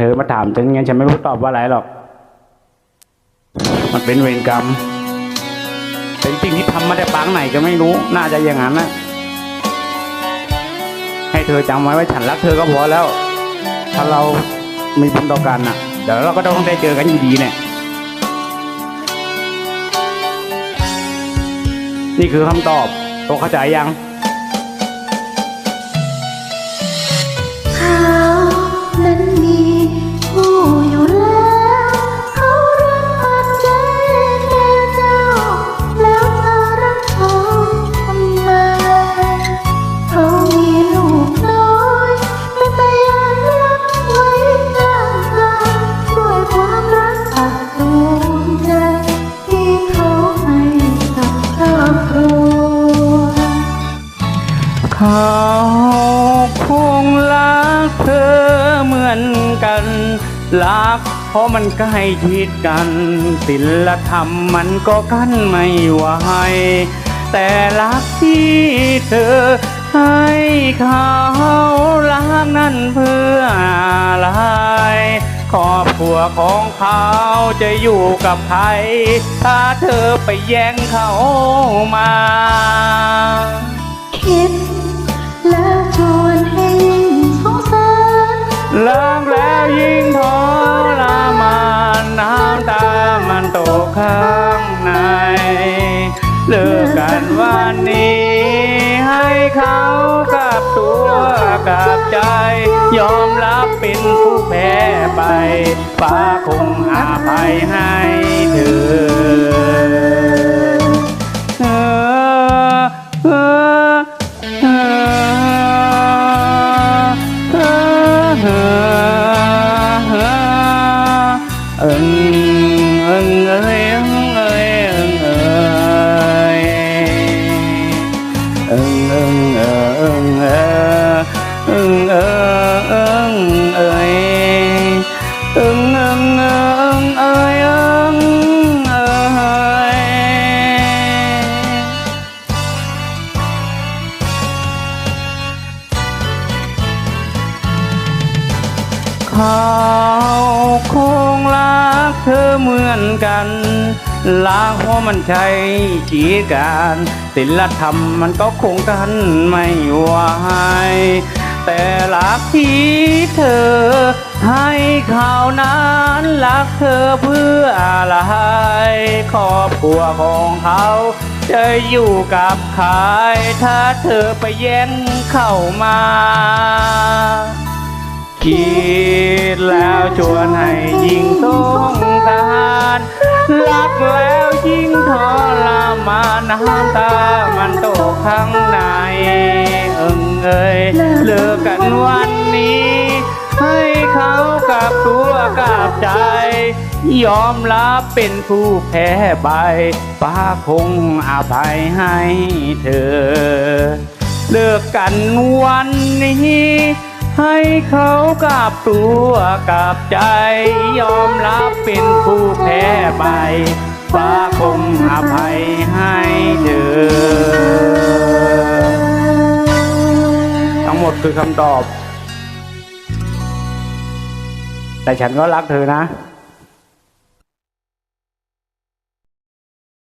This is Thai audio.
เธอมาถามฉันงั้นฉันไม่รู้ตอบว่าอะไรหรอก มันเป็นเวรกรรม เป็นสิ่งที่ทำมาแต่ปางไหนก็ไม่รู้ น่าจะอย่างนั้นนะให้เธอจำไว้ว่าฉันรักเธอก็พอแล้ว ถ้าเรามีบุญต่อกันน่ะเดี๋ยวเราก็ต้องได้เจอกันอยู่ดีเนี่ย นี่คือคำตอบโตเข้าใจยัง คงรักเธอเหมือนกันรักเพราะมันใกล้ชิดกัน ศิลธรรมมันก็กั้นไม่ไหวแต่รักที่เธอให้เขารักนั้นเพื่ออะไรครอบครัวของเขาจะอยู่กับใคร ถ้าเธอไปแย่งเขามา คิด แล้วชวนให้ยิ่งสงสารเลิกแล้วยิ่งทรมานน้ำตามันตกข้างใน เลิกกันวันนี้ ให้เขากลับตัวกลับใจ ยอมรับเป็นผู้แพ้ไปฟ้าคงอาภัยให้เธอเอ อเอิงเอิงเอ้ยเอ้ยเอิงเอ้ยเอิง ธอเหมือนกันรักเพราะมันใช่จีการศิลธรรมมันก็คงกันไม่ไหวแต่รักที่เธอ ให้เขานั้นรักเธอเพื่ออะไรครอบครัวของเขาจะอยู่กับใครถ้าเธอไปแย่งเข้ามาคิดแล้วชวนให้ยิงสงสารรักแล้วยิ่งทรมานน้ำตามันตกข้างในเอิงเอ้ยเลิกกันวันนี้ ให้เขากับตัวกับใจ ยอมรับเป็นผู้แพ้ไปป้าคงอภัยให้เธอ เลิกกันวันนี้ ให้เขากลับตัวกลับใจ ยอมรับเป็นผู้แพ้ไปฟ้าคงอภัยให้เธอ ทั้งหมดคือคำตอบ แต่ฉันก็รักเธอนะ